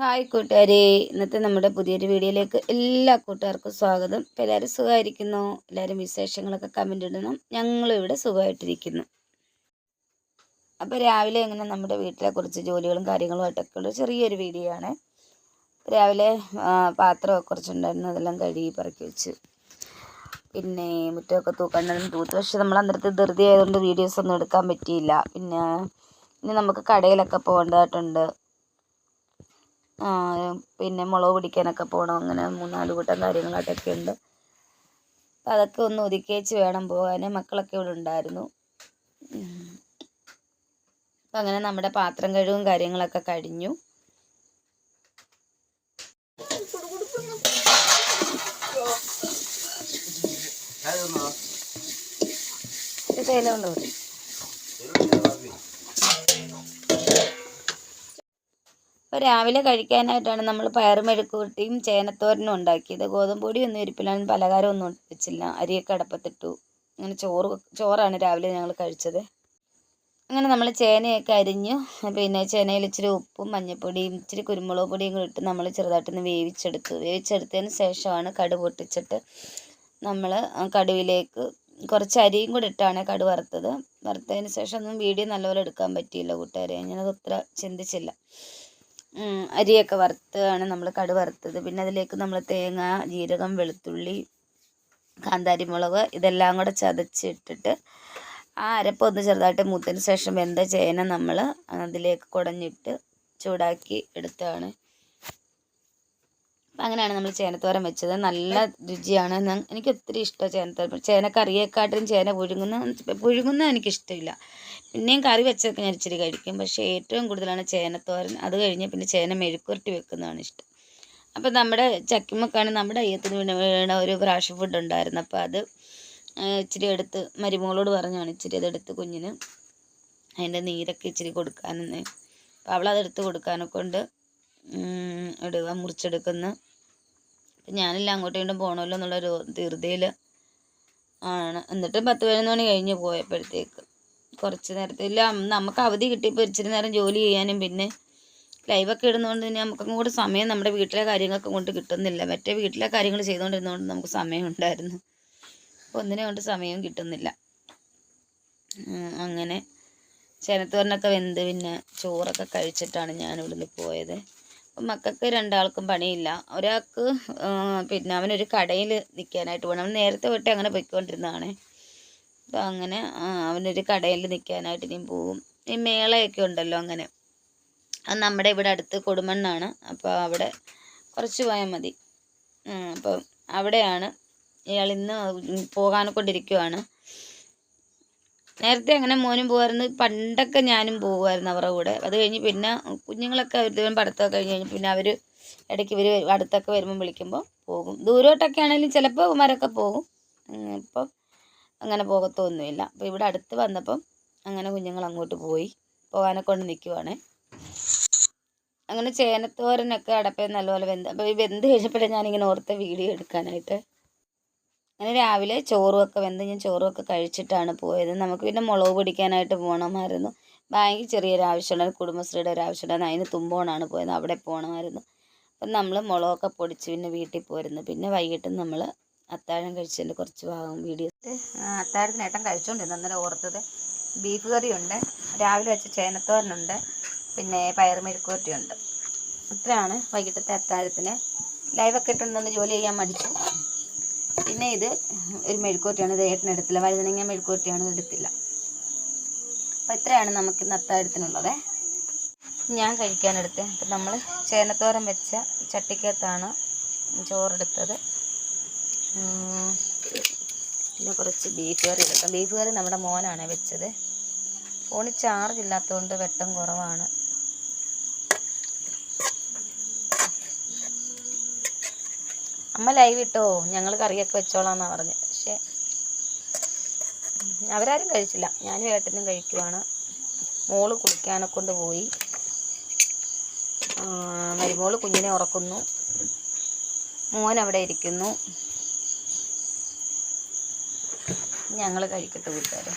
Hi കൂട്ടുകാരെ. ഇന്നത്തെ നമ്മുടെ പുതിയൊരു വീഡിയോയിലേക്ക് എല്ലാ കൂട്ടുകാർക്കും സ്വാഗതം. ഇപ്പം എല്ലാവരും സുഖമായിരിക്കുന്നു? എല്ലാവരും വിശേഷങ്ങളൊക്കെ കമന്റ് ഇടണം. ഞങ്ങളും ഇവിടെ സുഖമായിട്ടിരിക്കുന്നു. അപ്പോൾ രാവിലെ എങ്ങനെ നമ്മുടെ വീട്ടിലെ കുറച്ച് ജോലികളും കാര്യങ്ങളുമായിട്ടൊക്കെ ഉള്ള ചെറിയൊരു വീഡിയോ ആണ്. രാവിലെ പാത്രമൊക്കെ കുറച്ചുണ്ടായിരുന്നു. അതെല്ലാം കഴുകി പറക്കി വെച്ച്. പിന്നെ മുറ്റമൊക്കെ തൂക്കണ്ടായിരുന്നു തൂത്ത് പക്ഷെ നമ്മൾ അന്നേരത്തെ ധൃതി ആയതുകൊണ്ട് വീഡിയോസ് ഒന്നും എടുക്കാൻ പറ്റിയില്ല. പിന്നെ ഇനി നമുക്ക് കടയിലൊക്കെ പോകേണ്ടതായിട്ടുണ്ട്. പിന്നെ മുളക് പിടിക്കാനൊക്കെ പോകണം അങ്ങനെ മൂന്നാൽ കൂട്ടം കാര്യങ്ങളായിട്ടൊക്കെ ഉണ്ട്. അപ്പം അതൊക്കെ ഒന്ന് ഒതുക്കിയേച്ച് വേണം പോകാൻ. മക്കളൊക്കെ ഇവിടെ ഉണ്ടായിരുന്നു. അപ്പം അങ്ങനെ നമ്മുടെ പാത്രം കഴുകും കാര്യങ്ങളൊക്കെ കഴിഞ്ഞു. തേയിലുണ്ട് ഇവിടെ അപ്പോൾ രാവിലെ കഴിക്കാനായിട്ടാണ് നമ്മൾ പയർ മെഴുക്കുവരട്ടിയും ചേനത്തോരനും ഉണ്ടാക്കിയത്. ഗോതമ്പ് പൊടിയൊന്നും ഇരിപ്പില്ല പലഹാരം ഒന്നും വെച്ചില്ല. അരിയൊക്കെ അടപ്പത്തിട്ടു. അങ്ങനെ ചോറ് ചോറാണ് രാവിലെ ഞങ്ങൾ കഴിച്ചത്. അങ്ങനെ നമ്മൾ ചേനയൊക്കെ അരിഞ്ഞു. പിന്നെ ചേനയിൽ ഇച്ചിരി ഉപ്പും മഞ്ഞൾപ്പൊടിയും ഇച്ചിരി കുരുമുളക് പൊടിയും കൂടി ഇട്ട് നമ്മൾ ചെറുതായിട്ടൊന്ന് വേവിച്ചെടുത്തു. വേവിച്ചെടുത്തതിന് ശേഷമാണ് കടു പൊട്ടിച്ചിട്ട് നമ്മൾ കടുവിലേക്ക് കുറച്ച് അരിയും കൂടി ഇട്ടാണ് കടു വറുത്തത്. വറുത്തതിന് ശേഷം ഒന്നും വീഡിയോ നല്ലപോലെ എടുക്കാൻ പറ്റിയില്ല കൂട്ടുകാരെ. ഞാനത് അത്ര ചിന്തിച്ചില്ല. അരിയൊക്കെ വറുത്താണ് നമ്മൾ കടു വറുത്തത്. പിന്നെ അതിലേക്ക് നമ്മൾ തേങ്ങ ജീരകം വെളുത്തുള്ളി കാന്താരി മുളക് ഇതെല്ലാം കൂടെ ചതച്ചിട്ടിട്ട് ആ അരപ്പ് ഒന്ന് ചെറുതായിട്ട് മൂത്തതിന് ശേഷം വെന്ത ചേന നമ്മൾ അതിലേക്ക് കുടഞ്ഞിട്ട് ചൂടാക്കി എടുത്തതാണ്. അപ്പം അങ്ങനെയാണ് നമ്മൾ ചേനത്തോരൻ വെച്ചത്. നല്ല രുചിയാണ്. എനിക്ക് ഒത്തിരി ഇഷ്ടമാണ് ചേനത്തോരൻ. ചേന കറിയേക്കാട്ടും ചേന പുഴുങ്ങുന്ന പുഴുങ്ങുന്ന എനിക്കിഷ്ടമില്ല പിന്നെയും കറി വെച്ചൊക്കെ ഞാൻ ഇച്ചിരി കഴിക്കും. പക്ഷേ ഏറ്റവും കൂടുതലാണ് ചേനത്തോരൻ. അത് കഴിഞ്ഞ് പിന്നെ ചേന മെഴുക്കുരട്ടി വെക്കുന്നതാണ് ഇഷ്ടം. അപ്പം നമ്മുടെ ചക്കിമക്കാണ് നമ്മുടെ അയ്യത്തിന് വീണ വീണ ഒരു ഫ്രാഷ് ഫുഡ് ഉണ്ടായിരുന്നു. അപ്പോൾ അത് ഇച്ചിരി എടുത്ത് മരുമകളോട് പറഞ്ഞാണ് ഇച്ചിരി അതെടുത്ത് കുഞ്ഞിന് അതിന്റെ നീരൊക്കെ ഇച്ചിരി കൊടുക്കാനെന്ന്. അപ്പോൾ അവളതെടുത്ത് കൊടുക്കാനൊക്കെ കൊണ്ട് ഇടുക മുറിച്ചെടുക്കുന്നു. അപ്പം ഞാനില്ല അങ്ങോട്ടും ഇങ്ങോട്ടും പോകണമല്ലോ എന്നുള്ളൊരു ധൃതിയിൽ ആണ്. എന്നിട്ട് പത്ത് പതിനൊന്ന് മണി കഴിഞ്ഞ് പോയപ്പോഴത്തേക്ക് കുറച്ച് നേരത്തില്ല നമുക്ക് അവധി കിട്ടിയപ്പോൾ ഇച്ചിരി നേരം ജോലി ചെയ്യാനും പിന്നെ ലൈവൊക്കെ ഇടുന്നതുകൊണ്ട് തന്നെ നമുക്കും കൂടെ സമയം നമ്മുടെ വീട്ടിലെ കാര്യങ്ങളൊക്കെ കൊണ്ട് കിട്ടുന്നില്ല. മറ്റേ വീട്ടിലെ കാര്യങ്ങൾ ചെയ്തുകൊണ്ടിരുന്നതുകൊണ്ട് നമുക്ക് സമയം ഉണ്ടായിരുന്നു. അപ്പോൾ ഒന്നിനെ കൊണ്ട് സമയവും കിട്ടുന്നില്ല. അങ്ങനെ ചേനത്തോരനൊക്കെ വെന്ത് പിന്നെ ചോറൊക്കെ കഴിച്ചിട്ടാണ് ഞാൻ ഇവിടുന്ന് പോയത്. അപ്പം മക്കൾക്ക് രണ്ടാൾക്കും പണിയില്ല. ഒരാൾക്ക് പിന്നെ അവനൊരു കടയിൽ നിൽക്കാനായിട്ട് പോകണം അവൻ നേരത്തെ തൊട്ടേ അങ്ങനെ പോയിക്കൊണ്ടിരുന്നതാണ്. അപ്പം അങ്ങനെ അവനൊരു കടയിൽ നിൽക്കാനായിട്ട് ഇനി പോവും. ഈ മേളയൊക്കെ ഉണ്ടല്ലോ അങ്ങനെ. അത് നമ്മുടെ ഇവിടെ അടുത്ത് കൊടുമണ്ണാണ്. അപ്പോൾ അവിടെ കുറച്ച് പോയാൽ മതി. അപ്പം അവിടെയാണ് ഇയാൾ ഇന്ന് പോകാൻ കൊണ്ടിരിക്കുവാണ്. നേരത്തെ അങ്ങനെ മോനും പോകുമായിരുന്നു പണ്ടൊക്കെ ഞാനും പോകുമായിരുന്നു അവരുടെ കൂടെ. അത് കഴിഞ്ഞ് പിന്നെ കുഞ്ഞുങ്ങളൊക്കെ ഒരു പഠിത്തമൊക്കെ കഴിഞ്ഞ് കഴിഞ്ഞ് പിന്നെ അവർ ഇടയ്ക്ക് ഇവർ അടുത്തൊക്കെ വരുമ്പോൾ വിളിക്കുമ്പോൾ പോകും. ദൂരോട്ടൊക്കെ ആണെങ്കിലും ചിലപ്പോൾ മരൊക്കെ പോകും. ഇപ്പം അങ്ങനെ പോകത്തൊന്നുമില്ല. അപ്പോൾ ഇവിടെ അടുത്ത് വന്നപ്പം അങ്ങനെ കുഞ്ഞുങ്ങൾ അങ്ങോട്ട് പോയി. പോകാനെ കൊണ്ട് നിൽക്കുവാണ് അങ്ങനെ ചേനത്തോരനൊക്കെ അടപ്പേ നല്ലപോലെ വെന്ത് അപ്പോൾ ഈ വെന്ത് കഴിഞ്ഞപ്പോഴേ ഞാനിങ്ങനെ ഓർത്ത് വീഡിയോ എടുക്കാനായിട്ട്. അങ്ങനെ രാവിലെ ചോറുമൊക്കെ വെന്ത് ഞാൻ ചോറുമൊക്കെ കഴിച്ചിട്ടാണ് പോയത്. നമുക്ക് പിന്നെ മുളക് പിടിക്കാനായിട്ട് പോകണമായിരുന്നു ബാങ്കിൽ ചെറിയൊരു ആവശ്യമുണ്ടായിരുന്നു. കുടുംബശ്രീയുടെ ഒരു ആവശ്യമുണ്ടായിരുന്നു. അതിന് തുമ്പോണാണ് പോയത്. അവിടെ പോകണമായിരുന്നു അപ്പം നമ്മൾ മുളകൊക്കെ പൊടിച്ച് പിന്നെ വീട്ടിൽ പോരുന്നു. പിന്നെ വൈകിട്ട് നമ്മൾ അത്താഴം കഴിച്ചതിന്റെ കുറച്ച് ഭാഗം വീഡിയോ അത്താഴത്തിന് ഏട്ടൻ കഴിച്ചുകൊണ്ടിരുന്നു അന്നേരം ഓർത്തത് ബീഫ് കറിയുണ്ട്. രാവിലെ വെച്ച ചേനത്തോരനുണ്ട്. പിന്നെ പയർ മെഴുക്കുവരട്ടിയുണ്ട് ഇത്രയാണ് വൈകിട്ടത്തെ അത്താഴത്തിന്. ലൈവൊക്കെ ഇട്ടുണ്ടെന്ന് ജോലി ചെയ്യാൻ മടിച്ചു. പിന്നെ ഇത് ഒരു മെഴുക്കുവരട്ടിയാണ്. ഇത് ഏട്ടനെടുത്തില്ല വഴുതനങ്ങ മെഴുക്കുവരട്ടിയാണ്. ഇത് എടുത്തില്ല. അപ്പം ഇത്രയാണ് നമുക്ക് ഇന്ന് അത്താഴത്തിനുള്ളത്. ഞാൻ കഴിക്കാനെടുത്ത് അപ്പം നമ്മൾ ചേനത്തോരം വെച്ച ചട്ടിക്കകത്താണ് ചോറെടുത്തത്. പിന്നെ കുറച്ച് ബീഫ് കറി എടുക്കാം. ബീഫ് കറി നമ്മുടെ മോനാണ് വെച്ചത്. ഫോണിൽ ചാർജ് ഇല്ലാത്തതുകൊണ്ട് വെട്ടം കുറവാണ്. അമ്മ ലൈവ് ഇട്ടോ? ഞങ്ങൾ കറിയൊക്കെ വെച്ചോളാന്നാണ് പറഞ്ഞത് പക്ഷേ അവരാരും കഴിച്ചില്ല. ഞാനും ഏട്ടനും കഴിക്കുവാണ്. മോൾ കുളിക്കാനെ കൊണ്ട് പോയി. മരുമോൾ കുഞ്ഞിനെ ഉറക്കുന്നു. മോൻ അവിടെ ഇരിക്കുന്നു. ഞങ്ങൾ കഴിക്കട്ടെ വീട്ടുകാരെ.